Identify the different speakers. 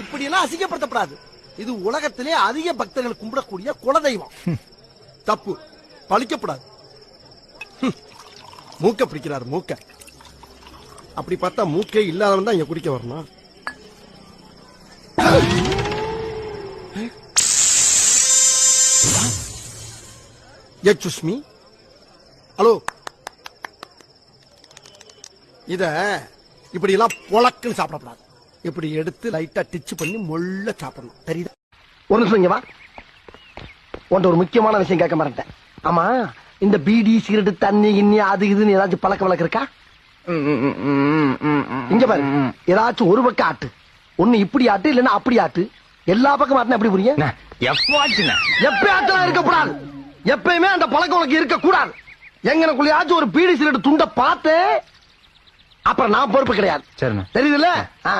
Speaker 1: இப்படி எல்லாம் அசிங்கப்படுத்தப்படாது. இது உலகத்திலே அதிக பக்தர்கள் கும்பிடக்கூடிய குலதெய்வம். தப்பு. பழிக்கப்படாது. மூக்க பிடிக்கிறார் மூக்க. அப்படி பார்த்தா மூக்கே இல்லாதவன் தான் இங்க குடிக்க வரணும். சுஷ்மி ஹலோ? இத இப்படி எல்லாம் பொளக்குன்னு சாப்பிடப்படாது இப்படி எடுத்து லைட்டா டிச்சு பண்ணி மொள்ள சாப்பிடணும். தெரியுதா? ஒரு நிமிஷம் இங்க வா. உன்ட்ட ஒரு முக்கியமான விஷயம் கேட்க மாட்டேன் ஆமா இந்த பீடி சிகரெட் தண்ணி கிண்ணி அது இதுன்னு ஏதாச்சும் பழக்க வழக்கம் இருக்கா? இங்க பாரு. ஏதாச்சும் ஒரு பக்கம் ஆட்டு. ஒண்ணு இப்படி ஆட்டு இல்லன்னா அப்படி ஆட்டு. எல்லா பக்கம் ஆட்டுனா எப்படி புரியும்? எப்ப ஆட்டலாம் இருக்கக்கூடாது. எப்பயுமே அந்த பழக்கம் உனக்கு இருக்க கூடாது எங்கனக்குள்ளயாச்சும் ஒரு பீடி சிகரெட் துண்ட பார்த்து அப்புறம் நான் பொறுப்பு கிடையாது.
Speaker 2: சரிண்ணே
Speaker 1: தெரியுதுல்ல? ஆ,